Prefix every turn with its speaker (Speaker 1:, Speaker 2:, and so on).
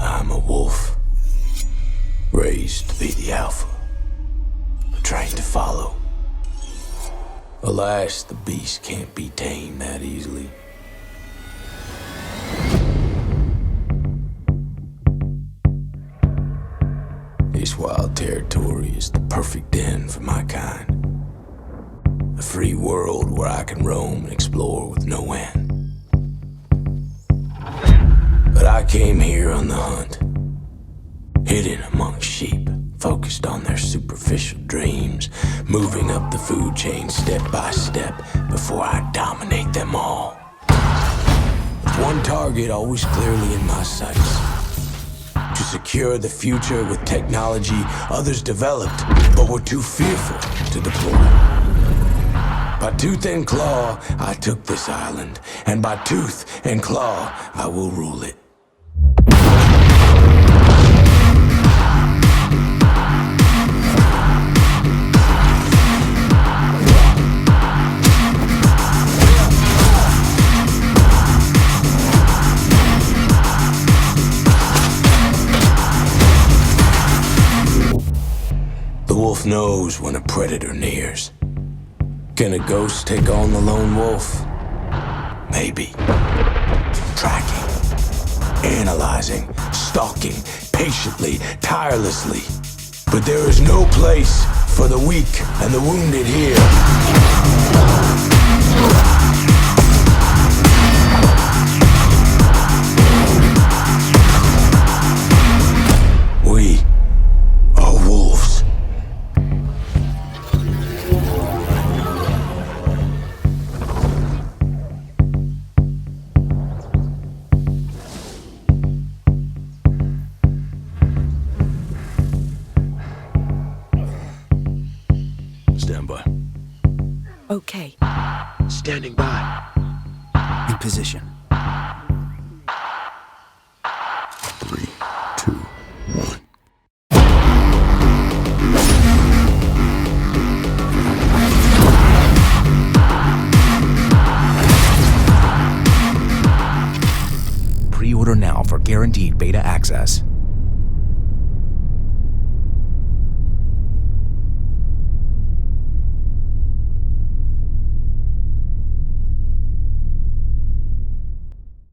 Speaker 1: I'm a wolf. Raised to be the alpha. Trained to follow. Alas, the beast can't be tamed that easily. This wild territory is the perfect den for my kind. A free world where I can roam and explore with no end. Came here on the hunt, hidden among sheep, focused on their superficial dreams, moving up the food chain step by step before I dominate them all. With one target always clearly in my sights to secure the future with technology others developed but were too fearful to deploy. By tooth and claw, I took this island, and by tooth and claw, I will rule it. Wolf knows when a predator nears. Can a ghost take on the lone wolf? Maybe. Tracking, analyzing, stalking, patiently, tirelessly. But there is no place for the weak and the wounded here. standby.
Speaker 2: Okay.
Speaker 3: Standing by.
Speaker 4: In position. Three, two, one. Pre order now for guaranteed beta access.